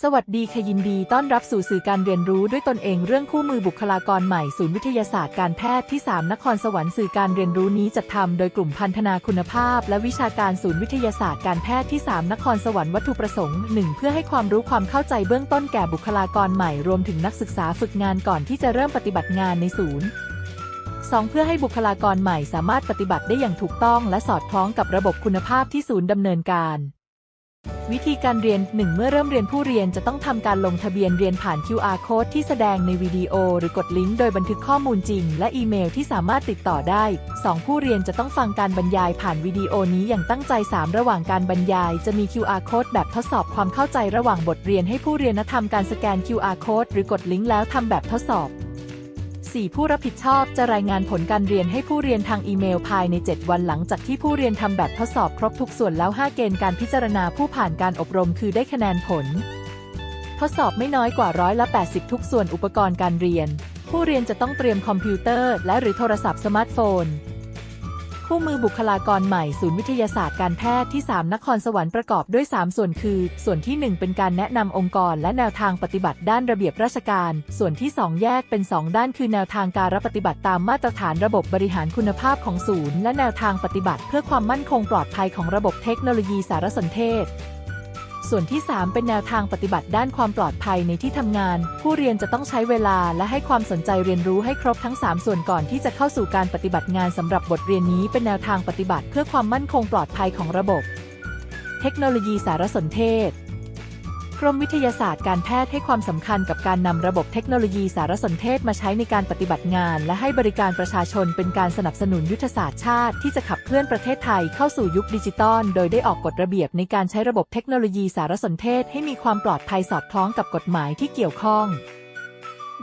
สวัสดีค่ะยินดีต้อนรับสู่สื่อการเรียนรู้ด้วยตนเองเรื่องคู่มือบุคลากรใหม่ศูนย์วิทยาศาสตร์การแพทย์ที่ 3 นครสวรรค์สื่อการเรียนรู้นี้จัดทำโดยกลุ่มพันธนาคุณภาพ และวิชาการศูนย์วิทยาศาสตร์การแพทย์ที่ 3 นครสวรรค์วัตถุประสงค์ 1 เพื่อให้ความรู้ความเข้าใจเบื้องต้นแก่บุคลากรใหม่รวมถึงนักศึกษาฝึกงานก่อนที่จะเริ่มปฏิบัติงานในศูนย์ 2 เพื่อให้บุคลากรใหม่สามารถปฏิบัติได้อย่างถูกต้อง และสอดคล้องกับระบบคุณภาพที่ศูนย์ดำเนินการ วิธีการเรียน 1 เมื่อเริ่มเรียนผู้เรียนจะต้องทำการลงทะเบียนเรียนผ่าน QR code ที่แสดงในวิดีโอ หรือกดลิงก์โดยบันทึกข้อมูลจริง และอีเมลที่สามารถติดต่อได้ 2 ผู้เรียนจะต้องฟังการบรรยายผ่านวิดีโอนี้อย่างตั้งใจ 3 ระหว่างการบรรยายจะมี QR code แบบทดสอบความเข้าใจระหว่างบทเรียนให้ผู้เรียนทำการสแกน QR code หรือกดลิงก์แล้วทำแบบทดสอบ 4. ผู้รับผิดชอบจะรายงานผลการเรียนให้ผู้เรียนทางอีเมลภายใน 7 วันหลังจากที่ผู้เรียนทำแบบทดสอบครบทุกส่วนแล้ว 5 เกณฑ์การพิจารณาผู้ผ่านการอบรมคือได้คะแนนผล ทดสอบไม่น้อยกว่าร้อยละ80 ทุกส่วนอุปกรณ์การเรียน ผู้เรียนจะต้องเตรียมคอมพิวเตอร์ และหรือโทรศัพท์สมาร์ทโฟน คู่มือบุคลากรใหม่ศูนย์วิทยาศาสตร์การแพทย์ที่ 3 นครสวรรค์ประกอบด้วย 3 ส่วนคือ ส่วนที่ 1 เป็นการแนะนำองค์กรและแนวทางปฏิบัติด้านระเบียบราชการ ส่วนที่ 2 แยกเป็น 2 ด้านคือแนวทางการรับปฏิบัติตามมาตรฐานระบบบริหารคุณภาพของศูนย์ และแนวทางปฏิบัติ เพื่อความมั่นคงปลอดภัยของระบบเทคโนโลยีสารสนเทศ ส่วนที่ 3 เป็นแนวทางปฏิบัติด้านความปลอดภัยในที่ทำงาน ผู้เรียนจะต้องใช้เวลาและให้ความสนใจเรียนรู้ให้ครบทั้ง 3 ส่วนก่อนที่จะเข้าสู่การปฏิบัติงานสำหรับบทเรียนนี้เป็นแนวทางปฏิบัติเพื่อความมั่นคงปลอดภัยของระบบ เทคโนโลยีสารสนเทศ รมวิทยาศาสตร์การแพทย์ให้ความสำคัญกับการนำระบบเทคโนโลยีสารสนเทศมาใช้ในการปฏิบัติงาน และให้บริการประชาชนเป็นการสนับสนุนยุทธศาสตร์ชาติที่จะขับเคลื่อนประเทศไทยเข้าสู่ยุคดิจิตอลโดยได้ออกกฎระเบียบในการใช้ระบบเทคโนโลยีสารสนเทศให้มีความปลอดภัยสอดคล้องกับกฎหมายที่เกี่ยวข้อง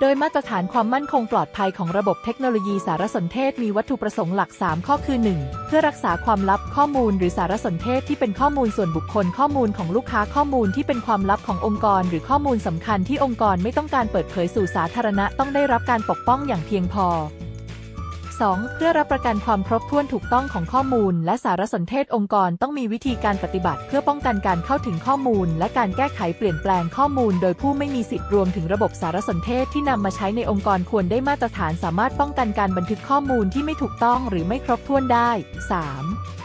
โดยมาตรฐานความมั่นคงปลอดภัยของระบบเทคโนโลยีสารสนเทศมีวัตถุประสงค์หลัก 3 ข้อคือ 1. เพื่อรักษาความลับข้อมูลหรือสารสนเทศที่เป็นข้อมูลส่วนบุคคลข้อมูลของลูกค้าข้อมูลที่เป็นความลับขององค์กร หรือข้อมูลสำคัญที่องค์กรไม่ต้องการเปิดเผยสู่สาธารณะต้องได้รับการปกป้องอย่างเพียงพอ 2. เพื่อรับประกันความครบถ้วนถูกต้องของข้อมูล และสารสนเทศองค์กรต้องมีวิธีการปฏิบัติ เพื่อป้องกันการเข้าถึงข้อมูล และการแก้ไขเปลี่ยนแปลงข้อมูล โดยผู้ไม่มีสิทธิ์รวมถึงระบบสารสนเทศที่นำมาใช้ในองค์กรควรได้มาตรฐานสามารถป้องกันการบันทึกข้อมูลที่ไม่ถูกต้องหรือไม่ครบถ้วนได้ 3.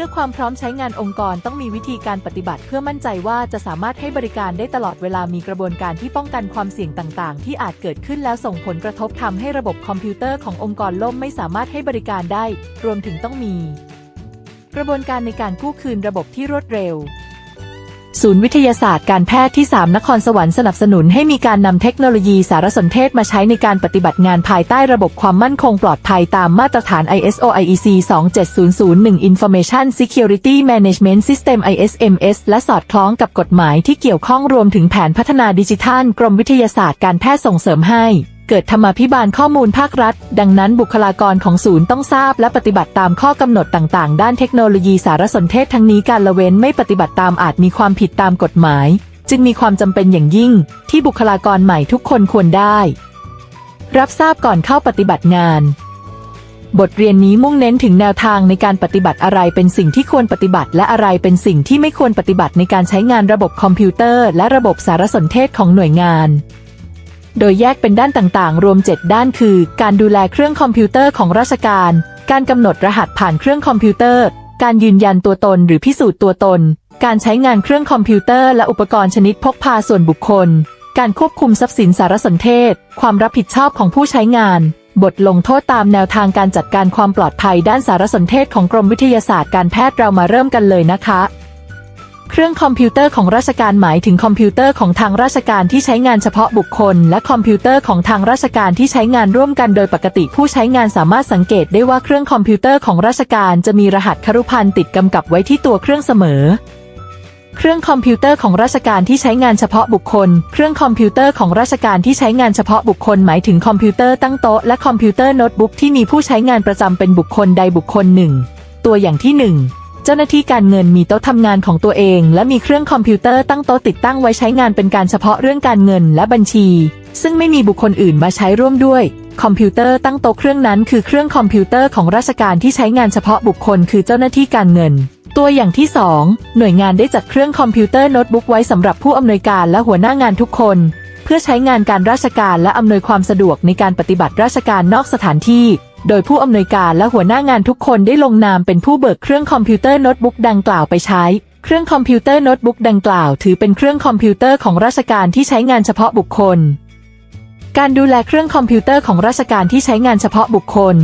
เพื่อความพร้อมใช้งานองค์กรต้องมีวิธีการปฏิบัติเพื่อมั่นใจว่าจะสามารถให้บริการได้ตลอดเวลามีกระบวนการที่ป้องกันความเสี่ยงต่าง ๆ ที่อาจเกิดขึ้นแล้วส่งผลกระทบทำให้ระบบคอมพิวเตอร์ขององค์กรล่มไม่สามารถให้บริการได้ รวมถึงต้องมี กระบวนการในการกู้คืนระบบที่รวดเร็ว ศูนย์วิทยาศาสตร์การแพทย์ที่ 3 นครสวรรค์สนับสนุนให้มีการนำเทคโนโลยีสารสนเทศมาใช้ในการปฏิบัติงานภายใต้ระบบความมั่นคงปลอดภัยตามมาตรฐาน ISO IEC 27001 Information Security Management System ISMS และสอดคล้องกับกฎหมายที่เกี่ยวข้องรวมถึงแผนพัฒนาดิจิทัล กรมวิทยาศาสตร์การแพทย์ส่งเสริมให้ เกิดธรรมาภิบาลข้อมูลภาครัฐ ดังนั้นบุคลากรของศูนย์ต้องทราบและปฏิบัติตามข้อกำหนดต่างๆ ด้านเทคโนโลยีสารสนเทศทั้งนี้การละเว้นไม่ปฏิบัติตามอาจมีความผิดตามกฎหมาย จึงมีความจำเป็นอย่างยิ่ง ที่บุคลากรใหม่ทุกคนควรได้ รับทราบก่อนเข้าปฏิบัติงาน บทเรียนนี้มุ่งเน้นถึงแนวทางในการปฏิบัติอะไรเป็นสิ่งที่ควรปฏิบัติ และอะไรเป็นสิ่งที่ไม่ควรปฏิบัติในการใช้งานระบบคอมพิวเตอร์ และระบบสารสนเทศของหน่วยงาน โดยแยกเป็นด้านต่างๆ รวม 7 ด้านคือ การดูแลเครื่องคอมพิวเตอร์ของราชการ การกำหนดรหัสผ่านเครื่องคอมพิวเตอร์ การยืนยันตัวตนหรือพิสูจน์ตัวตน การใช้งานเครื่องคอมพิวเตอร์และอุปกรณ์ชนิดพกพาส่วนบุคคล การควบคุมทรัพย์สินสารสนเทศ ความรับผิดชอบของผู้ใช้งาน บทลงโทษตามแนวทางการจัดการความปลอดภัยด้านสารสนเทศของกรมวิทยาศาสตร์การแพทย์เรามาเริ่มกันเลยนะคะ เครื่องคอมพิวเตอร์ของราชการหมายถึงคอมพิวเตอร์ของทางราชการที่ใช้งานเฉพาะบุคคล และคอมพิวเตอร์ของทางราชการที่ใช้งานร่วมกันโดยปกติผู้ใช้งานสามารถสังเกตได้ว่าเครื่องคอมพิวเตอร์ของราชการจะมีรหัสครุพันธ์ติดกำกับไว้ที่ตัวเครื่องเสมอ เครื่องคอมพิวเตอร์ของราชการที่ใช้งานเฉพาะบุคคล เครื่องคอมพิวเตอร์ของราชการที่ใช้งานเฉพาะบุคคลหมายถึงคอมพิวเตอร์ตั้งโต๊ะและคอมพิวเตอร์โน้ตบุ๊กที่มีผู้ใช้งานประจำเป็นบุคคลใดบุคคลหนึ่ง ตัวอย่างที่หนึ่ง จ้าหน้าที่การเงินมีโต๊ะทำงานของตัวเอง และมีเครื่องคอมพิวเตอร์ตั้งโต๊ะติดตั้งไว้ใช้งานเป็นการเฉพาะเรื่องการเงินและบัญชี ซึ่งไม่มีบุคคลอื่นมาใช้ร่วมด้วย คอมพิวเตอร์ตั้งโต๊ะเครื่องนั้นคือเครื่องคอมพิวเตอร์ของราชการที่ใช้งานเฉพาะบุคคล คือเจ้าหน้าที่การเงิน ตัวอย่างที่ 2 หน่วยงานได้จัดเครื่องคอมพิวเตอร์โน้ตบุ๊กไว้สำหรับผู้อำนวยการและหัวหน้างานทุกคนเพื่อใช้งานการราชการและอำนวยความสะดวกในการปฏิบัติราชการนอกสถานที่ โดยผู้อำนวยการและหัวหน้างานทุกคนได้ลงนามเป็นผู้เบิกเครื่องคอมพิวเตอร์โน้ตบุ๊กดังกล่าวไปใช้ เครื่องคอมพิวเตอร์โน้ตบุ๊กดังกล่าว ถือเป็นเครื่องคอมพิวเตอร์ของราชการที่ใช้งานเฉพาะบุคคล การดูแลเครื่องคอมพิวเตอร์ของราชการที่ใช้งานเฉพาะบุคคล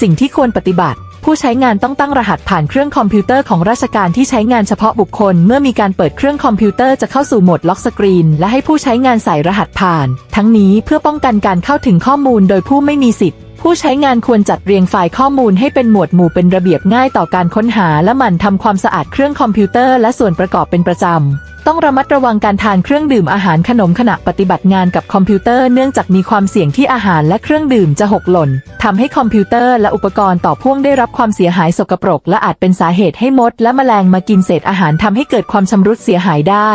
สิ่งที่ควรปฏิบัติ ผู้ใช้งานต้องตั้งรหัสผ่านเครื่องคอมพิวเตอร์ของราชการที่ใช้งานเฉพาะบุคคล เมื่อมีการเปิดเครื่องคอมพิวเตอร์จะเข้าสู่โหมดล็อกสกรีน และให้ผู้ใช้งานใส่รหัสผ่าน ทั้งนี้เพื่อป้องกันการเข้าถึงข้อมูลโดยผู้ไม่มีสิทธิ ผู้ใช้งานควรจัดเรียงไฟล์ข้อมูลให้เป็นหมวดหมู่เป็นระเบียบง่ายต่อการค้นหาและหมั่นทำความสะอาดเครื่องคอมพิวเตอร์และส่วนประกอบเป็นประจำ ต้องระมัดระวังการทานเครื่องดื่มอาหารขนมขณะปฏิบัติงานกับคอมพิวเตอร์เนื่องจากมีความเสี่ยงที่อาหารและเครื่องดื่มจะหกหล่นทำให้คอมพิวเตอร์และอุปกรณ์ต่อพ่วงได้รับความเสียหายสกปรก และอาจเป็นสาเหตุให้มด และแมลงมากินเศษอาหารทำให้เกิดความชำรุดเสียหายได้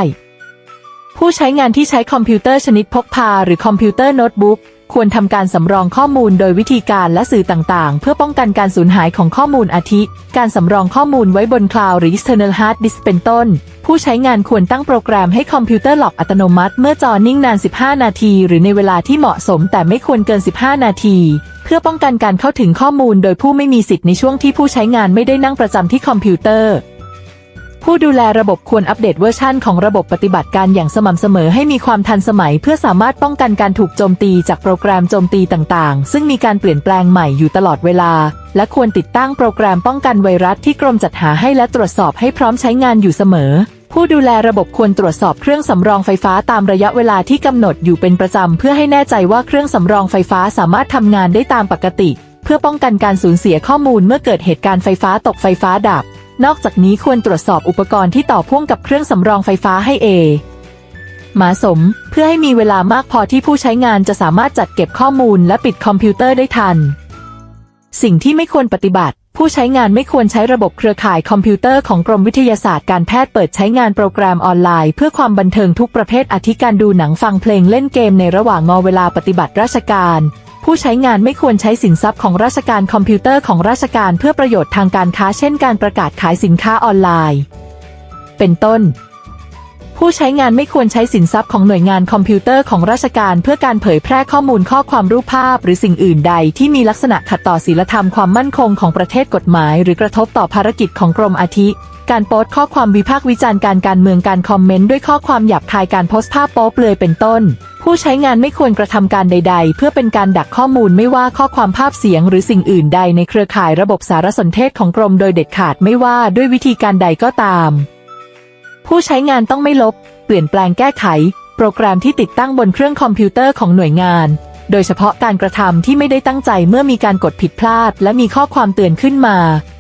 ผู้ใช้งานที่ใช้คอมพิวเตอร์ชนิดพกพาหรือคอมพิวเตอร์โน้ตบุ๊ก ควรทำการสำรองข้อมูลโดยวิธีการและสื่อต่างๆ เพื่อป้องกันการสูญหายของข้อมูลอาทิ การสำรองข้อมูลไว้บนคลาวด์หรือ external hard disk เป็นต้น ผู้ใช้งานควรตั้งโปรแกรมให้คอมพิวเตอร์หลอกอัตโนมัติ เมื่อจอนิ่งนาน 15 นาที หรือในเวลาที่เหมาะสม แต่ไม่ควรเกิน 15 นาที เพื่อป้องกันการเข้าถึงข้อมูลโดยผู้ไม่มีสิทธิ์ในช่วงที่ผู้ใช้งานไม่ได้นั่งประจำที่คอมพิวเตอร์ ผู้ดูแลระบบควรอัปเดตเวอร์ชันของระบบปฏิบัติการอย่างสม่ำเสมอให้มีความทันสมัย เพื่อสามารถป้องกันการถูกโจมตีจากโปรแกรมโจมตีต่างๆ ซึ่งมีการเปลี่ยนแปลงใหม่อยู่ตลอดเวลา และควรติดตั้งโปรแกรมป้องกันไวรัสที่กรมจัดหาให้และตรวจสอบให้พร้อมใช้งานอยู่เสมอ ผู้ดูแลระบบควรตรวจสอบเครื่องสำรองไฟฟ้าตามระยะเวลาที่กำหนดอยู่เป็นประจำเพื่อให้แน่ใจว่าเครื่องสำรองไฟฟ้าสามารถทำงานได้ตามปกติ เพื่อป้องกันการสูญเสียข้อมูลเมื่อเกิดเหตุการณ์ไฟฟ้าตกไฟฟ้าดับ นอกจากนี้ควรตรวจสอบอุปกรณ์ที่ต่อพ่วงกับเครื่องสำรองไฟฟ้าให้เอหมาสม เพื่อให้มีเวลามากพอที่ผู้ใช้งานจะสามารถจัดเก็บข้อมูลและปิดคอมพิวเตอร์ได้ทัน สิ่งที่ไม่ควรปฏิบัติ ผู้ใช้งานไม่ควรใช้ระบบเครือข่ายคอมพิวเตอร์ของกรมวิทยาศาสตร์การแพทย์เปิดใช้งานโปรแกรมออนไลน์ เพื่อความบันเทิงทุกประเภทอาทิการดูหนังฟังเพลงเล่นเกมในระหว่างงอเวลาปฏิบัติราชการ ผู้ใช้งานไม่ควรใช้สินทรัพย์ของราชการคอมพิวเตอร์ของราชการเพื่อประโยชน์ทางการค้าเช่นการประกาศขายสินค้าออนไลน์ เป็นต้น ผู้ใช้งานไม่ควรใช้สินทรัพย์ของหน่วยงานคอมพิวเตอร์ของราชการเพื่อการเผยแพร่ข้อมูลข้อความรูปภาพ หรือสิ่งอื่นใดที่มีลักษณะขัดต่อศีลธรรมความมั่นคงของประเทศกฎหมาย หรือกระทบต่อภารกิจของกรมอาทิการโพสต์ข้อความวิพากษ์วิจารณ์การการเมืองการคอมเมนต์ด้วยข้อความหยาบคายการโพสต์ภาพโป๊เปลือยเป็นต้น ผู้ใช้งานไม่ควรกระทำการใด ๆ เพื่อเป็นการดักข้อมูลไม่ว่าข้อความภาพเสียงหรือสิ่งอื่นใดในเครือข่ายระบบสารสนเทศของกรมโดยเด็ดขาดไม่ว่าด้วยวิธีการใดก็ตาม ผู้ใช้งานต้องไม่ลบ เปลี่ยนแปลงแก้ไข โปรแกรมที่ติดตั้งบนเครื่องคอมพิวเตอร์ของหน่วยงาน โดยเฉพาะการกระทำที่ไม่ได้ตั้งใจเมื่อมีการกดผิดพลาด และมีข้อความเตือนขึ้นมา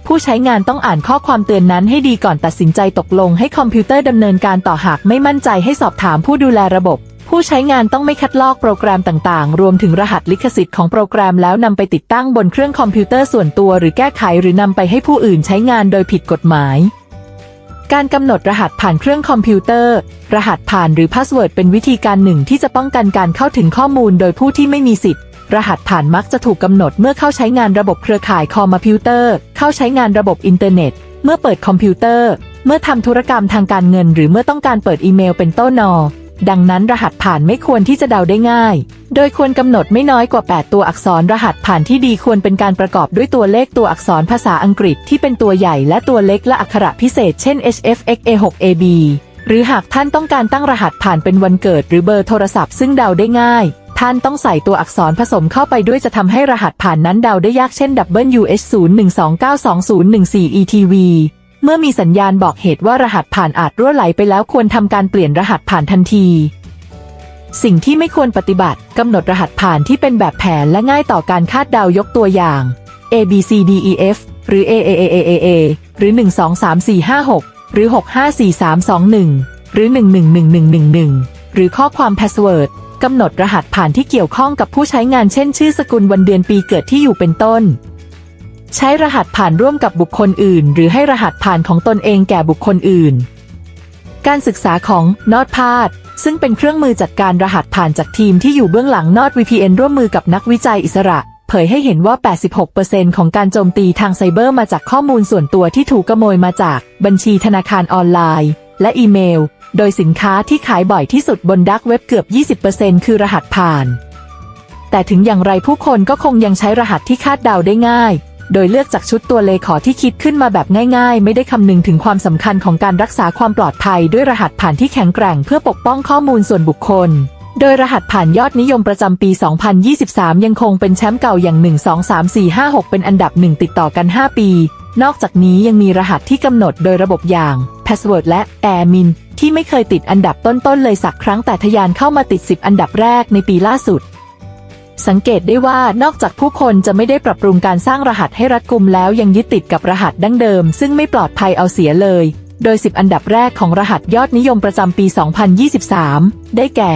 ผู้ใช้งานต้องอ่านข้อความเตือนนั้นให้ดีก่อนตัดสินใจตกลงให้คอมพิวเตอร์ดำเนินการต่อหากไม่มั่นใจให้สอบถามผู้ดูแลระบบ ผู้ใช้งานต้องไม่คัดลอกโปรแกรมต่างๆ รวมถึงรหัสลิขสิทธิ์ของโปรแกรมแล้วนำไปติดตั้งบนเครื่องคอมพิวเตอร์ส่วนตัว หรือแก้ไขหรือนำไปให้ผู้อื่นใช้งานโดยผิดกฎหมาย การกำหนดรหัสผ่านเครื่องคอมพิวเตอร์ รหัสผ่านหรือพาสเวิร์ดเป็นวิธีการหนึ่งที่จะป้องกันการเข้าถึงข้อมูลโดยผู้ที่ไม่มีสิทธิ์ รหัสผ่านมักจะถูกกำหนดเมื่อเข้าใช้งานระบบเครือข่ายคอมพิวเตอร์ เข้าใช้งานระบบอินเทอร์เน็ต เมื่อเปิดคอมพิวเตอร์ เมื่อทำธุรกรรมทางการเงิน หรือเมื่อต้องการเปิดอีเมลเป็นต้นนอ ดังนั้นรหัสผ่านไม่ควรที่จะเดาได้ง่าย โดยควรกำหนดไม่น้อยกว่า 8 ตัวอักษรรหัสผ่านที่ดีควรเป็นการประกอบด้วยตัวเลขตัวอักษรภาษาอังกฤษที่เป็นตัวใหญ่และตัวเล็กและอักขระพิเศษเช่น HFXA6AB หรือหากท่านต้องการตั้งรหัสผ่านเป็นวันเกิดหรือเบอร์โทรศัพท์ซึ่งเดาได้ง่าย ท่านต้องใส่ตัวอักษรผสมเข้าไปด้วยจะทำให้รหัสผ่านนั้นเดาได้ยากเช่น WH012922014ETV เมื่อมีสัญญาณบอกเหตุว่ารหัสผ่านอาจรั่วไหลไปแล้วควรทำการเปลี่ยนรหัสผ่านทันที สิ่งที่ไม่ควรปฏิบัติกำหนดรหัสผ่านที่เป็นแบบแผนและง่ายต่อการคาดเดายกตัวอย่าง A B C D E F หรือ A A A A A A หรือ 1 2 3 4 5 6 หรือ 6 5 4 3 2 1 หรือ 1 1 1 1 1 1 หรือข้อความ password กำหนดรหัสผ่านที่เกี่ยวข้องกับผู้ใช้งานเช่นชื่อสกุลวันเดือนปีเกิดที่อยู่เป็นต้น ใช้รหัสผ่านร่วมกับบุคคลอื่น หรือให้รหัสผ่านของตนเองแก่บุคคลอื่น การศึกษาของนอดพาดซึ่งเป็นเครื่องมือจัดการรหัสผ่านจากทีมที่อยู่เบื้องหลังนอด VPN ร่วมมือกับนักวิจัยอิสระ เผยให้เห็นว่า 86%ของการโจมตีทางไซเบอร์มาจากข้อมูลส่วนตัวที่ถูกขโมยมาจากบัญชีธนาคารออนไลน์ และอีเมล โดยสินค้าที่ขายบ่อยที่สุดบนดักเว็บเกือบ 20%คือรหัสผ่าน แต่ถึงอย่างไรผู้คนก็คงยังใช้รหัสที่คาดเดาได้ง่าย โดยเลือกจากชุดตัวเลขอที่คิดขึ้นมาแบบง่ายๆ ไม่ได้คำนึงถึงความสำคัญของการรักษาความปลอดภัยด้วยรหัสผ่านที่แข็งแกร่งเพื่อปกป้องข้อมูลส่วนบุคคล โดยรหัสผ่านยอดนิยมประจำปี 2023 ยังคงเป็นแชมป์เก่าอย่าง 1 2 3 4 5 6 เป็นอันดับหนึ่งติดต่อกัน 5 ปี นอกจากนี้ยังมีรหัสที่กำหนดโดยระบบอย่าง Password และ Admin ที่ไม่เคยติดอันดับต้นๆเลยสักครั้งแต่ทะยานเข้ามาติด 10 อันดับแรกในปีล่าสุด สังเกตได้ว่านอกจากผู้คนจะไม่ได้ปรับปรุงการสร้างรหัสให้รัดกุมแล้วยังยึดติดกับรหัสดั้งเดิม ซึ่งไม่ปลอดภัยเอาเสียเลย โดย 10 อันดับแรกของรหัสยอดนิยมประจำปี 2023 ได้แก่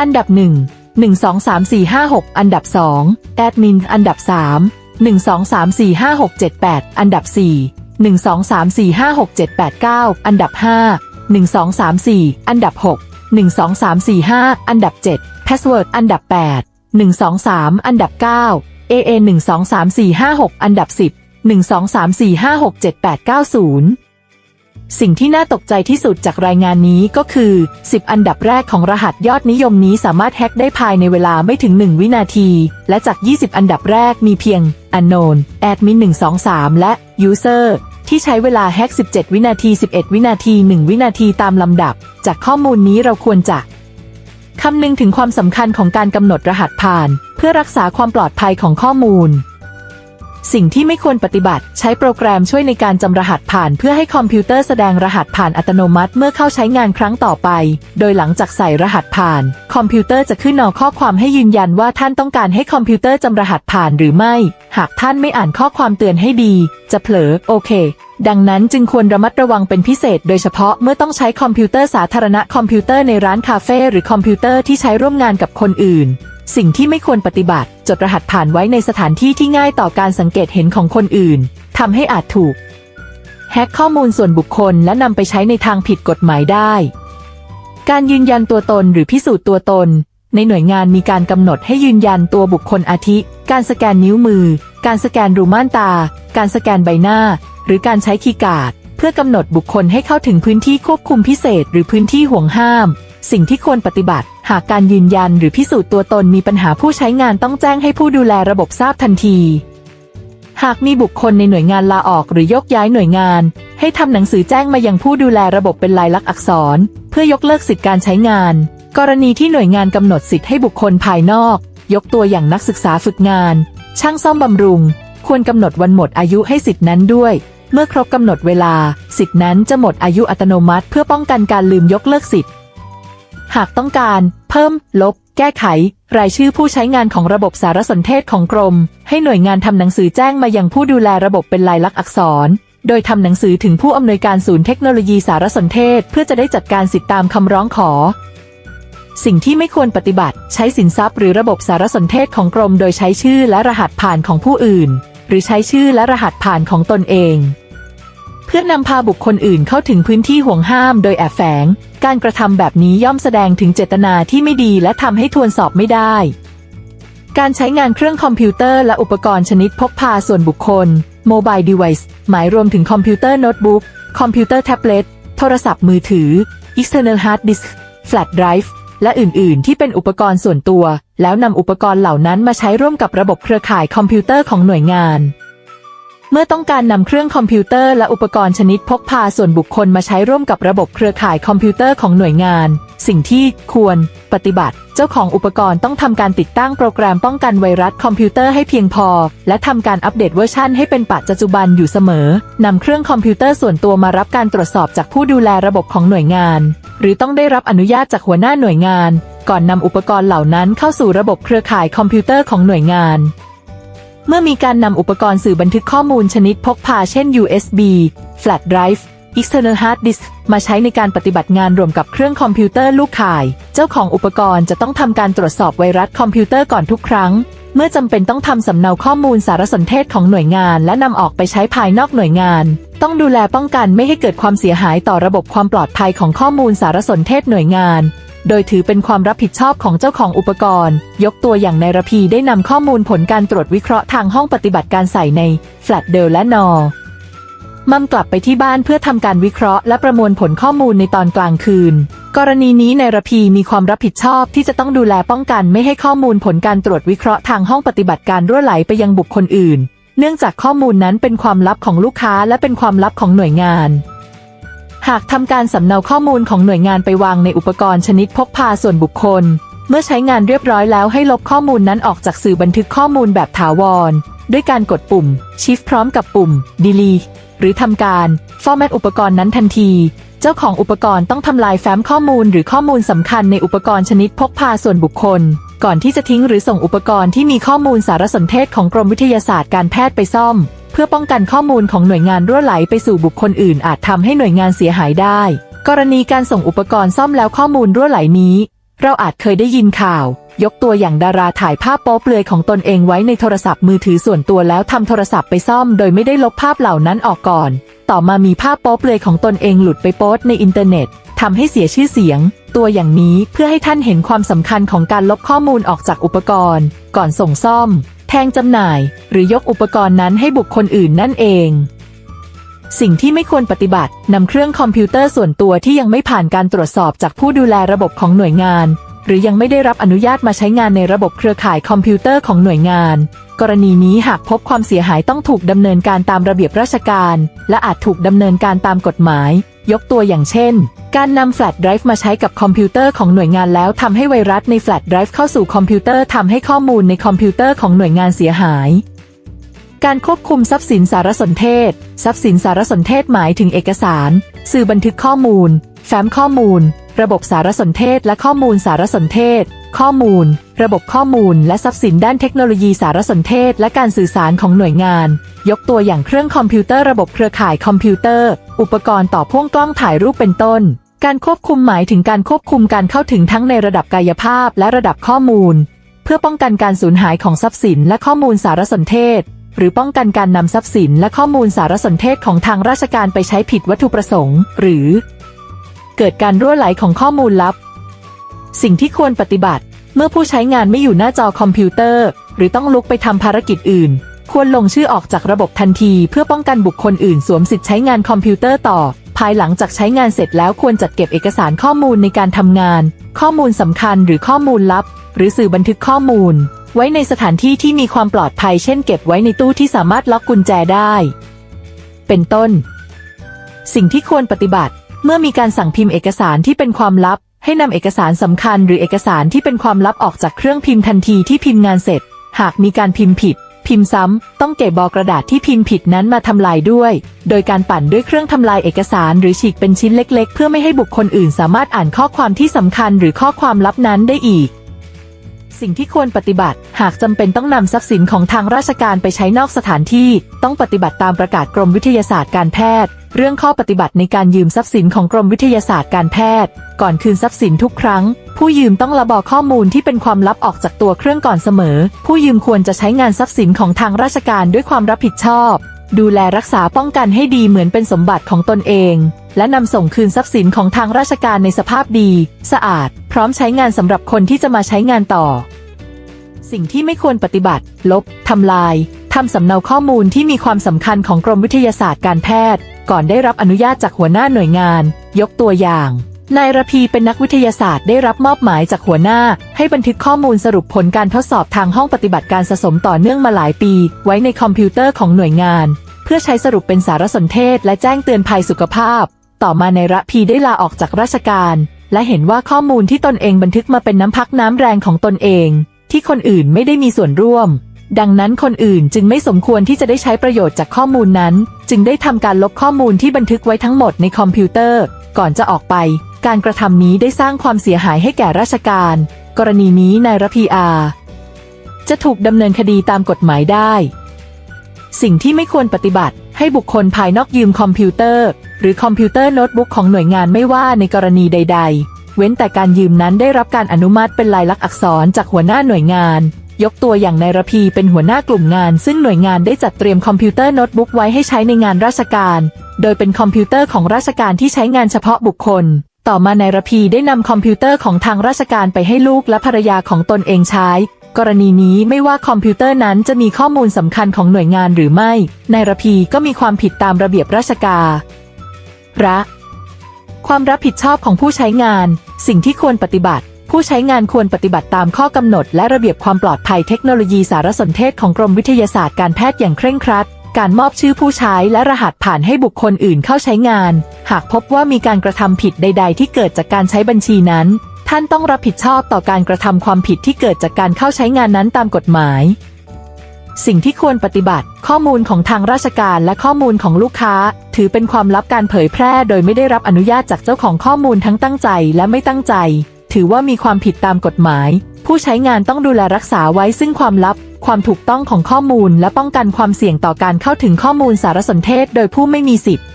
อันดับ 1 1 2 3 4 5 6 อันดับ 2 แอดมิน อันดับ 3 1 2 3 4 5 6 7 8 อันดับ 4 1 2 3 4 5 6 7 8 9 อันดับ 5 1 2 3 4 อันดับ 6 1 2 3 4 5 อันดับ 7 Password อันดับ 8 1 2 3 อันดับ 9 AA 1 2 3 4 5 6 อันดับ 10 1 2 3 4 5 6 7 8 9 0สิ่งที่น่าตกใจที่สุดจากรายงานนี้ก็คือ 10 อันดับแรกของรหัสยอดนิยมนี้สามารถแฮ็กได้ภายในเวลาไม่ถึง 1 วินาที และจาก 20 อันดับแรกมีเพียง unknown admin 123 และ user ที่ใช้เวลาแฮ็ก 17 วินาที 11 วินาที 1 วินาทีตามลำดับ จากข้อมูลนี้เราควรจะ คำนึงถึงความสำคัญของการกำหนดรหัสผ่าน เพื่อรักษาความปลอดภัยของข้อมูล สิ่งที่ไม่ควรปฏิบัติ ใช้โปรแกรมช่วยในการจำรหัสผ่าน เพื่อให้คอมพิวเตอร์แสดงรหัสผ่านอัตโนมัติเมื่อเข้าใช้งานครั้งต่อไป โดยหลังจากใส่รหัสผ่าน คอมพิวเตอร์จะขึ้นนอข้อความให้ยืนยันว่าท่านต้องการให้คอมพิวเตอร์จำรหัสผ่านหรือไม่ หากท่านไม่อ่านข้อความเตือนให้ดี จะเผลอ โอเคดังนั้นจึงควรระมัดระวังเป็นพิเศษโดยเฉพาะเมื่อต้องใช้คอมพิวเตอร์สาธารณะคอมพิวเตอร์ในร้านคาเฟ่หรือคอมพิวเตอร์ที่ใช้ร่วมงานกับคนอื่น สิ่งที่ไม่ควรปฏิบัติ จดรหัสผ่านไว้ในสถานที่ที่ง่ายต่อการสังเกตเห็นของคนอื่นทำให้อาจถูก แฮ็กข้อมูลส่วนบุคคลและนำไปใช้ในทางผิดกฎหมายได้ การยืนยันตัวตนหรือพิสูจน์ตัวตน ในหน่วยงานมีการกำหนดให้ยืนยันตัวบุคคลอาทิ การสแกนนิ้วมือ การสแกนรูม่านตา การสแกนใบหน้า หรือการใช้คีย์การ์ดเพื่อกำหนดบุคคลให้เข้าถึงพื้นที่ควบคุมพิเศษ หรือพื้นที่ห่วงห้าม สิ่งที่ควรปฏิบัติ หากการยืนยันหรือพิสูจน์ตัวตนมีปัญหาผู้ใช้งานต้องแจ้งให้ผู้ดูแลระบบทราบทันที หากมีบุคคลในหน่วยงานลาออกหรือยกย้ายหน่วยงาน ให้ทำหนังสือแจ้งมายังผู้ดูแลระบบเป็นลายลักษณ์อักษร เพื่อยกเลิกสิทธิการใช้งาน กรณีที่หน่วยงานกำหนดสิทธิให้บุคคลภายนอก ยกตัวอย่างนักศึกษาฝึกงาน ช่างซ่อมบำรุง ควรกำหนดวันหมดอายุให้สิทธินั้นด้วยเมื่อครบกำหนดเวลา สิทธินั้นจะหมดอายุอัตโนมัติ เพื่อป้องกันการลืมยกเลิกสิทธิ์ หากต้องการ เพิ่ม ลบ แก้ไข รายชื่อผู้ใช้งานของระบบสารสนเทศของกรม ให้หน่วยงานทำหนังสือแจ้งมายังผู้ดูแลระบบเป็นลายลักษณ์อักษร โดยทำหนังสือถึงผู้อำนวยการศูนย์เทคโนโลยีสารสนเทศ เพื่อจะได้จัดการสิทธิตามคำร้องขอ สิ่งที่ไม่ควรปฏิบัติ ใช้สินทรัพย์หรือระบบสารสนเทศของกรม โดยใช้ชื่อและรหัสผ่านของผู้อื่น หรือใช้ชื่อและรหัสผ่านของตนเอง พื่อนำพาบุคคลอื่นเข้าถึงพื้นที่ห่วงห้ามโดยแอบแฝง การกระทำแบบนี้ย่อมแสดงถึงเจตนาที่ไม่ดีและทำให้ทวนสอบไม่ได้ การใช้งานเครื่องคอมพิวเตอร์และอุปกรณ์ชนิดพกพาส่วนบุคคล Mobile Device หมายรวมถึงคอมพิวเตอร์โน้ตบุ๊ก คอมพิวเตอร์แท็บเล็ต โทรศัพท์มือถือ External Hard Disk Flash Drive และอื่น ๆ ที่เป็นอุปกรณ์ส่วนตัว แล้วนำอุปกรณ์เหล่านั้นมาใช้ร่วมกับระบบเครือข่ายคอมพิวเตอร์ของหน่วยงาน เมื่อต้องการนำเครื่องคอมพิวเตอร์และอุปกรณ์ชนิดพกพาส่วนบุคคลมาใช้ร่วมกับระบบเครือข่ายคอมพิวเตอร์ของหน่วยงาน สิ่งที่ควรปฏิบัติ เจ้าของอุปกรณ์ต้องทำการติดตั้งโปรแกรมป้องกันไวรัสคอมพิวเตอร์ให้เพียงพอ และทำการอัปเดตเวอร์ชันให้เป็นปัจจุบันอยู่เสมอนำเครื่องคอมพิวเตอร์ส่วนตัวมารับการตรวจสอบจากผู้ดูแลระบบของหน่วยงาน หรือต้องได้รับอนุญาตจากหัวหน้าหน่วยงาน ก่อนนำอุปกรณ์เหล่านั้นเข้าสู่ระบบเครือข่ายคอมพิวเตอร์ของหน่วยงาน เมื่อมีการนำอุปกรณ์สื่อบันทึกข้อมูลชนิดพกพาเช่น USB Flash Drive External Hard Disk มาใช้ในการปฏิบัติงานรวมกับเครื่องคอมพิวเตอร์ลูกข่าย เจ้าของอุปกรณ์จะต้องทำการตรวจสอบไวรัสคอมพิวเตอร์ก่อนทุกครั้ง เมื่อจำเป็นต้องทำสำเนาข้อมูลสารสนเทศของหน่วยงาน และนำออกไปใช้ภายนอกหน่วยงาน ต้องดูแลป้องกันไม่ให้เกิดความเสียหายต่อระบบความปลอดภัยของข้อมูลสารสนเทศหน่วยงาน โดยถือเป็นความรับผิดชอบของเจ้าของอุปกรณ์ ยกตัวอย่างในระพีได้นำข้อมูลผลการตรวจวิเคราะห์ทางห้องปฏิบัติการใส่ในแฟลตเดลและนอมัมกลับไปที่บ้านเพื่อทำการวิเคราะห์และประมวลผลข้อมูลในตอนกลางคืน กรณีนี้ในายรพีมีความรับผิดชอบที่จะต้องดูแลป้องกันไม่ให้ข้อมูลผลการตรวจวิเคราะห์ทางห้องปฏิบัติการรั่วไหลไปยังบุคคลอื่น เนื่องจากข้อมูลนั้นเป็นความลับของลูกค้าและเป็นความลับของหน่วยงาน หากทำการสำเนาข้อมูลของหน่วยงานไปวางในอุปกรณ์ชนิดพกพาส่วนบุคคล เมื่อใช้งานเรียบร้อยแล้วให้ลบข้อมูลนั้นออกจากสื่อบันทึกข้อมูลแบบถาวร ด้วยการกดปุ่ม Shift พร้อมกับปุ่ม Delete หรือทำการ Format อุปกรณ์นั้นทันที เจ้าของอุปกรณ์ต้องทำลายแฟ้มข้อมูลหรือข้อมูลสำคัญในอุปกรณ์ชนิดพกพาส่วนบุคคล ก่อนที่จะทิ้งหรือส่งอุปกรณ์ที่มีข้อมูลสารสนเทศของกรมวิทยาศาสตร์การแพทย์ไปซ่อม เพื่อป้องกันข้อมูลของหน่วยงานรั่วไหลไปสู่บุคคลอื่น อาจทำให้หน่วยงานเสียหายได้ กรณีการส่งอุปกรณ์ซ่อมแล้วข้อมูลรั่วไหลนี้ เราอาจเคยได้ยินข่าว ยกตัวอย่างดาราถ่ายภาพโป๊เปลือยของตนเองไว้ในโทรศัพท์มือถือส่วนตัวแล้วทำโทรศัพท์ไปซ่อม โดยไม่ได้ลบภาพเหล่านั้นออกก่อน ต่อมามีภาพโป๊เปลือยของตนเองหลุดไปโพสต์ในอินเทอร์เน็ตทำให้เสียชื่อเสียง ตัวอย่างนี้เพื่อให้ท่านเห็นความสำคัญของการลบข้อมูลออกจากอุปกรณ์ ก่อนส่งซ่อม ทงจำหน่าย หรือยกอุปกรณ์นั้นให้บุคคลอื่นนั่นเอง สิ่งที่ไม่ควรปฏิบัตินำเครื่องคอมพิวเตอร์ส่วนตัวที่ยังไม่ผ่านการตรวจสอบจากผู้ดูแลระบบของหน่วยงาน หรือยังไม่ได้รับอนุญาตมาใช้งานในระบบเครือข่ายคอมพิวเตอร์ของหน่วยงาน กรณีนี้หากพบความเสียหายต้องถูกดำเนินการตามระเบียบราชการ และอาจถูกดำเนินการตามกฎหมาย ยกตัวอย่างเช่น การนำแฟลชไดรฟ์มาใช้กับคอมพิวเตอร์ของหน่วยงานแล้วทำให้ไวรัสในแฟลชไดรฟ์เข้าสู่คอมพิวเตอร์ทำให้ข้อมูลในคอมพิวเตอร์ของหน่วยงานเสียหาย การควบคุมทรัพย์สินสารสนเทศ ทรัพย์สินสารสนเทศหมายถึงเอกสาร สื่อบันทึกข้อมูล แฟ้มข้อมูล ระบบสารสนเทศและข้อมูลสารสนเทศ ข้อมูล ระบบข้อมูล และทรัพย์สินด้านเทคโนโลยีสารสนเทศ และการสื่อสารของหน่วยงาน ยกตัวอย่างเครื่องคอมพิวเตอร์ระบบเครือข่ายคอมพิวเตอร์ อุปกรณ์ต่อพ่วงกล้องถ่ายรูปเป็นต้น การควบคุมหมายถึงการควบคุมการเข้าถึงทั้งในระดับกายภาพ และระดับข้อมูล เพื่อป้องกันการสูญหายของทรัพย์สิน และข้อมูลสารสนเทศ หรือป้องกันการนำทรัพย์สิน และข้อมูลสารสนเทศของทางราชการไปใช้ผิดวัตถุประสงค์ หรือ เกิดการรั่วไหลของข้อมูลลับ สิ่งที่ควรปฏิบัติ เมื่อผู้ใช้งานไม่อยู่หน้าจอคอมพิวเตอร์ หรือต้องลุกไปทำภารกิจอื่น ควรลงชื่อออกจากระบบทันที เพื่อป้องกันบุคคลอื่นสวมสิทธิ์ใช้งานคอมพิวเตอร์ต่อ ภายหลังจากใช้งานเสร็จแล้วควรจัดเก็บเอกสารข้อมูลในการทำงาน ข้อมูลสำคัญหรือข้อมูลลับ หรือสื่อบันทึกข้อมูล ไว้ในสถานที่ที่มีความปลอดภัย เช่น เก็บไว้ในตู้ที่สามารถล็อกกุญแจได้ เป็นต้น สิ่งที่ควรปฏิบัติ เมื่อมีการสั่งพิมพ์เอกสารที่เป็นความลับ ให้นำเอกสารสำคัญหรือเอกสารที่เป็นความลับออกจากเครื่องพิมพ์ทันทีที่พิมพ์งานเสร็จ หากมีการพิมพ์ผิด พิมพ์ซ้ำ ต้องเก็บบอกระดาษที่พิมพ์ผิดนั้นมาทำลายด้วย โดยการปั่นด้วยเครื่องทำลายเอกสารหรือฉีกเป็นชิ้นเล็ก ๆ เพื่อไม่ให้บุคคลอื่นสามารถอ่านข้อความที่สำคัญหรือข้อความลับนั้นได้อีก สิ่งที่ควรปฏิบัติ หากจำเป็นต้องนำทรัพย์สินของทางราชการไปใช้นอกสถานที่ ต้องปฏิบัติตามประกาศกรมวิทยาศาสตร์การแพทย์ เรื่องข้อปฏิบัติในการยืมทรัพย์สินของกรมวิทยาศาสตร์การแพทย์ ก่อนคืนทรัพย์สินทุกครั้ง ผู้ยืมต้องระบอข้อมูลที่เป็นความลับออกจากตัวเครื่องก่อนเสมอ ผู้ยืมควรจะใช้งานทรัพย์สินของทางราชการด้วยความรับผิดชอบ ดูแลรักษาป้องกันให้ดีเหมือนเป็นสมบัติของตนเอง และนำส่งคืนทรัพย์สินของทางราชการในสภาพดี สะอาด พร้อมใช้งานสำหรับคนที่จะมาใช้งานต่อ สิ่งที่ไม่ควรปฏิบัติ ลบ ทำลาย ทำสำเนาข้อมูลที่มีความสำคัญของกรมวิทยาศาสตร์การแพทย์ ก่อนได้รับอนุญาตจากหัวหน้าหน่วยงาน ยกตัวอย่างนายระพีเป็นนักวิทยาศาสตร์ได้รับมอบหมายจากหัวหน้า ให้บันทึกข้อมูลสรุปผลการทดสอบทางห้องปฏิบัติการสะสมต่อเนื่องมาหลายปี ไว้ในคอมพิวเตอร์ของหน่วยงาน เพื่อใช้สรุปเป็นสารสนเทศและแจ้งเตือนภัยสุขภาพ ต่อมาในระพีได้ลาออกจากราชการ และเห็นว่าข้อมูลที่ตนเองบันทึกมาเป็นน้ำพักน้ำแรงของตนเอง ที่คนอื่นไม่ได้มีส่วนร่วม ดังนั้นคนอื่นจึงไม่สมควรที่จะได้ใช้ประโยชน์จากข้อมูลนั้น จึงได้ทำการลบข้อมูลที่บันทึกไว้ทั้งหมดในคอมพิวเตอร์ ก่อนจะออกไป การกระทำนี้ได้สร้างความเสียหายให้แก่ราชการ กรณีนี้นายรพีอาจะถูกดำเนินคดีตามกฎหมายได้ สิ่งที่ไม่ควรปฏิบัติให้บุคคลภายนอกยืมคอมพิวเตอร์หรือคอมพิวเตอร์โน้ตบุ๊กของหน่วยงานไม่ว่าในกรณีใด ๆ เว้นแต่การยืมนั้นได้รับการอนุมัติเป็นลายลักษณ์อักษรจากหัวหน้าหน่วยงาน ยกตัวอย่างในระพีเป็นหัวหน้ากลุ่มงาน ซึ่งหน่วยงานได้จัดเตรียมคอมพิวเตอร์โน้ตบุ๊กไว้ให้ใช้ในงานราชการ โดยเป็นคอมพิวเตอร์ของราชการที่ใช้งานเฉพาะบุคคล ต่อมานายระพีได้นำคอมพิวเตอร์ของทางราชการไปให้ลูกและภรรยาของตนเองใช้กรณีนี้ไม่ว่าคอมพิวเตอร์นั้นจะมีข้อมูลสำคัญของหน่วยงานหรือไม่ นายระพีก็มีความผิดตามระเบียบราชการ ระความรับผิดชอบของผู้ใช้งาน สิ่งที่ควรปฏิบัติ ผู้ใช้งานควรปฏิบัติตามข้อกำหนด และระเบียบความปลอดภัยเทคโนโลยีสารสนเทศของกรมวิทยาศาสตร์การแพทย์อย่างเคร่งครัด การมอบชื่อผู้ใช้และรหัสผ่านให้บุคคลอื่นเข้าใช้งาน หากพบว่ามีการกระทำผิดใด ๆ ที่เกิดจากการใช้บัญชีนั้น ท่านต้องรับผิดชอบต่อการกระทำความผิดที่เกิดจากการเข้าใช้งานนั้นตามกฎหมาย สิ่งที่ควรปฏิบัติ ข้อมูลของทางราชการและข้อมูลของลูกค้า ถือเป็นความลับการเผยแพร่ โดยไม่ได้รับอนุญาตจากเจ้าของข้อมูลทั้งตั้งใจและไม่ตั้งใจ ถือว่ามีความผิดตามกฎหมาย ผู้ใช้งานต้องดูแลรักษาไว้ซึ่งความลับ ความถูกต้องของข้อมูล และป้องกันความเสี่ยงต่อการเข้าถึงข้อมูลสารสนเทศ โดยผู้ไม่มีสิทธิ์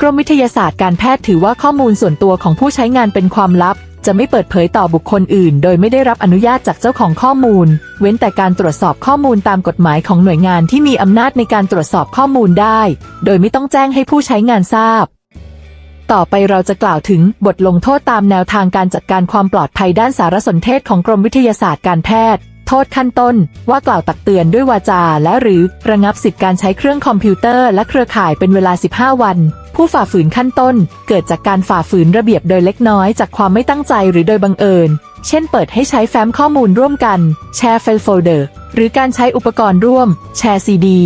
กรมวิทยาศาสตร์การแพทย์ถือว่าข้อมูลส่วนตัวของผู้ใช้งานเป็นความลับ จะไม่เปิดเผยต่อบุคคลอื่น โดยไม่ได้รับอนุญาตจากเจ้าของข้อมูล เว้นแต่การตรวจสอบข้อมูลตามกฎหมายของหน่วยงานที่มีอำนาจในการตรวจสอบข้อมูลได้ โดยไม่ต้องแจ้งให้ผู้ใช้งานทราบ ต่อไปเราจะกล่าวถึงบทลงโทษตามแนวทางการจัดการความปลอดภัยด้านสารสนเทศของกรมวิทยาศาสตร์การแพทย์ โทษขั้นต้น ว่ากล่าวตักเตือนด้วยวาจาและหรือระงับสิทธิการใช้เครื่องคอมพิวเตอร์และเครือข่ายเป็นเวลา 15 วัน ผู้ฝ่าฝืนขั้นต้น เกิดจากการฝ่าฝืนระเบียบโดยเล็กน้อยจากความไม่ตั้งใจหรือโดยบังเอิญ เช่นเปิดให้ใช้แฟ้มข้อมูลร่วมกัน แชร์ไฟล์โฟลเดอร์ หรือการใช้อุปกรณ์ร่วม แชร์ซีดี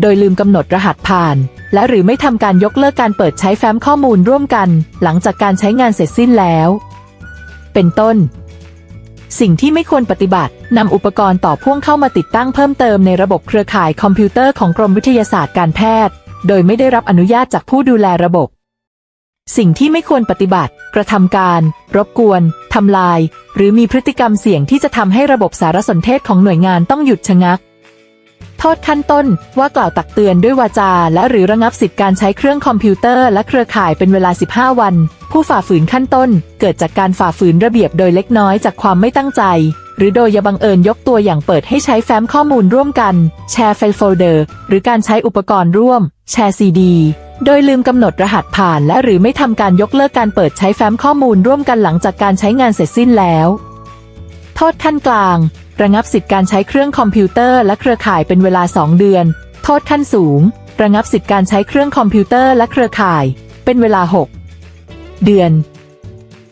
โดยลืมกำหนดรหัสผ่าน และหรือไม่ทำการยกเลิกการเปิดใช้แฟ้มข้อมูลร่วมกัน หลังจากการใช้งานเสร็จสิ้นแล้ว เป็นต้น สิ่งที่ไม่ควรปฏิบัตินำอุปกรณ์ต่อพ่วงเข้ามาติดตั้งเพิ่มเติมในระบบเครือข่ายคอมพิวเตอร์ของกรมวิทยาศาสตร์การแพทย์ โดยไม่ได้รับอนุญาตจากผู้ดูแลระบบ สิ่งที่ไม่ควรปฏิบัติ กระทำการ รบกวนทำลาย หรือมีพฤติกรรมเสี่ยงที่จะทำให้ระบบสารสนเทศของหน่วยงานต้องหยุดชะงัก โทษขั้นต้นว่ากล่าวตักเตือนด้วยวาจา และหรือระงับสิทธิการใช้เครื่องคอมพิวเตอร์และเครือข่ายเป็นเวลา 15 วัน ผู้ฝ่าฝืนขั้นต้น เกิดจากการฝ่าฝืนระเบียบโดยเล็กน้อยจากความไม่ตั้งใจ หรือโดยยบังเอิญยกตัวอย่างเปิดให้ใช้แฟ้มข้อมูลร่วมกัน แชร์ไฟล์โฟลเดอร์ หรือการใช้อุปกรณ์ร่วม แชร์ซีดีโดยลืมกำหนดรหัสผ่านและหรือไม่ทำการยกเลิกการเปิดใช้แฟ้มข้อมูลร่วมกันหลังจากการใช้งานเสร็จสิ้นแล้ว โทษขั้นกลาง ระงับสิทธิการใช้เครื่องคอมพิวเตอร์และเครือข่ายเป็นเวลา 2 เดือน โทษขั้นสูง ระงับสิทธิการใช้เครื่องคอมพิวเตอร์และเครือข่าย เป็นเวลา 6 เดือน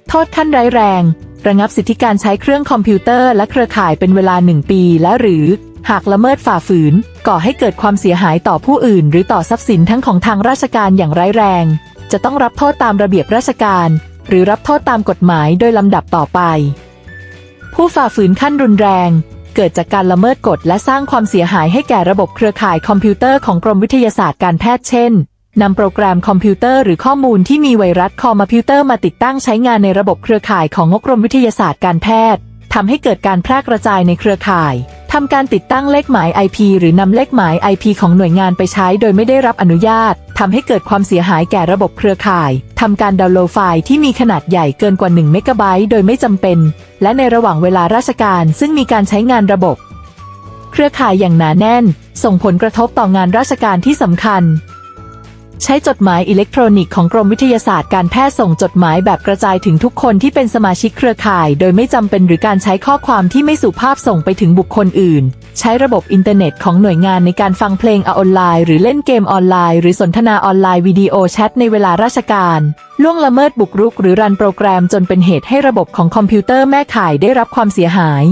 โทษขั้นร้ายแรง ระงับสิทธิการใช้เครื่องคอมพิวเตอร์และเครือข่ายเป็นเวลา 1 ปีและหรือ หากละเมิดฝ่าฝืน ก่อให้เกิดความเสียหายต่อผู้อื่น หรือต่อทรัพย์สินทั้งของทางราชการอย่างร้ายแรง จะต้องรับโทษตามระเบียบราชการ หรือรับโทษตามกฎหมายโดยลำดับต่อไป ผู้ฝ่าฝืนขั้นรุนแรง เกิดจากการละเมิดกฎและสร้างความเสียหายให้แก่ระบบเครือข่ายคอมพิวเตอร์ของกรมวิทยาศาสตร์การแพทย์เช่นนำโปรแกรมคอมพิวเตอร์หรือข้อมูลที่มีไวรัสคอมพิวเตอร์มาติดตั้งใช้งานในระบบเครือข่ายของงกรมวิทยาศาสตร์การแพทย์ทำให้เกิดการแพร่กระจายในเครือข่าย ทำการติดตั้งเลขหมาย IP หรือนำเลขหมาย IP ของหน่วยงานไปใช้โดยไม่ได้รับอนุญาตทำให้เกิดความเสียหายแก่ระบบเครือข่ายทำการดาวน์โหลดไฟล์ที่มีขนาดใหญ่เกินกว่า1เมกะไบต์โดยไม่จำเป็น และในระหว่างเวลาราชการซึ่งมีการใช้งานระบบ เครือข่ายอย่างหนาแน่น ส่งผลกระทบต่องานราชการที่สำคัญ ใช้จดหมายอิเล็กทรอนิกส์ของกรมวิทยาศาสตร์การแพทย์ส่งจดหมายแบบกระจายถึงทุกคนที่เป็นสมาชิกเครือข่าย โดยไม่จำเป็นหรือการใช้ข้อความที่ไม่สุภาพส่งไปถึงบุคคลอื่น ใช้ระบบอินเทอร์เน็ตของหน่วยงานในการฟังเพลงออนไลน์ หรือเล่นเกมออนไลน์ หรือสนทนาออนไลน์วิดีโอแชทในเวลาราชการล่วงละเมิดบุกรุก หรือรันโปรแกรมจนเป็นเหตุให้ระบบของคอมพิวเตอร์แม่ข่ายได้รับความเสียหาย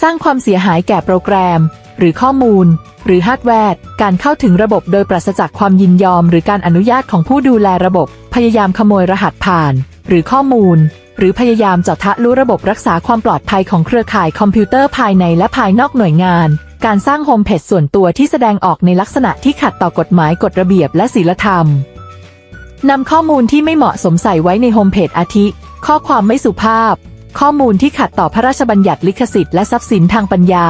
สร้างความเสียหายแก่โปรแกรม หรือข้อมูล หรือฮาร์ดแวร์การเข้าถึงระบบโดยปราศจากความยินยอม หรือการอนุญาตของผู้ดูแลระบบ พยายามขโมยรหัสผ่าน หรือข้อมูล หรือพยายามเจาะทะลุระบบรักษาความปลอดภัยของเครือข่ายคอมพิวเตอร์ภายในและภายนอกหน่วยงาน การสร้างโฮมเพจส่วนตัวที่แสดงออกในลักษณะที่ขัดต่อกฎหมายกฎระเบียบและศีลธรรมนำข้อมูลที่ไม่เหมาะสมใส่ไว้ในโฮมเพจอาทิ ข้อความไม่สุภาพ ข้อมูลที่ขัดต่อพระราชบัญญัติลิขสิทธิ์และทรัพย์สินทางปัญญา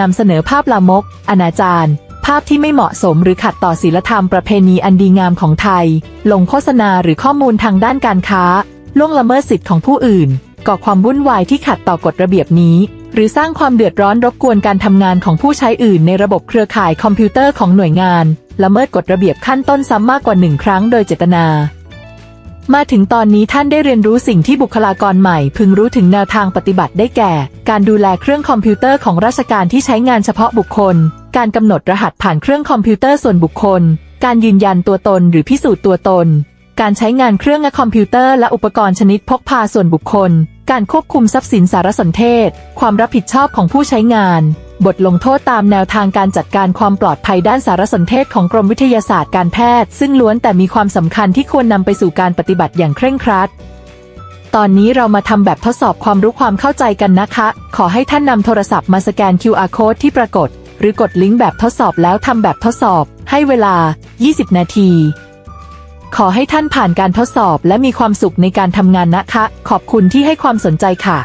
นำเสนอภาพลามก อนาจารภาพที่ไม่เหมาะสมหรือขัดต่อศีลธรรมประเพณีอันดีงามของไทย ลงโฆษณาหรือข้อมูลทางด้านการค้า ล่วงละเมิดสิทธิ์ของผู้อื่น ก่อความวุ่นวายที่ขัดต่อกฎระเบียบนี้ หรือสร้างความเดือดร้อนรบกวนการทำงานของผู้ใช้อื่นในระบบเครือข่ายคอมพิวเตอร์ของหน่วยงาน ละเมิดกฎระเบียบขั้นต้นซ้ำมากกว่าหนึ่งครั้งโดยเจตนา มาถึงตอนนี้ท่านได้เรียนรู้สิ่งที่บุคลากรใหม่ พึงรู้ถึงแนวทางปฏิบัติได้แก่ การดูแลเครื่องคอมพิวเตอร์ของราชการที่ใช้งานเฉพาะบุคคล การกำหนดรหัสผ่านเครื่องคอมพิวเตอร์ส่วนบุคคล การยืนยันตัวตนหรือพิสูจน์ตัวตน การใช้งานเครื่องคอมพิวเตอร์และอุปกรณ์ชนิดพกพาส่วนบุคคล การควบคุมทรัพย์สินสารสนเทศ ความรับผิดชอบของผู้ใช้งาน บทลงโทษตามแนวทางการจัดการความปลอดภัยด้านสารสนเทศของกรมวิทยาศาสตร์การแพทย์ ซึ่งล้วนแต่มีความสำคัญที่ควรนำไปสู่การปฏิบัติอย่างเคร่งครัด ตอนนี้เรามาทำแบบทดสอบความรู้ความเข้าใจกันนะคะ ขอให้ท่านนำโทรศัพท์มาสแกน QR code ที่ปรากฏ หรือกดลิงก์แบบทดสอบแล้วทำแบบทดสอบ ให้เวลา 20 นาทีขอให้ท่านผ่านการทดสอบและมีความสุขในการทำงานนะคะ ขอบคุณที่ให้ความสนใจค่ะ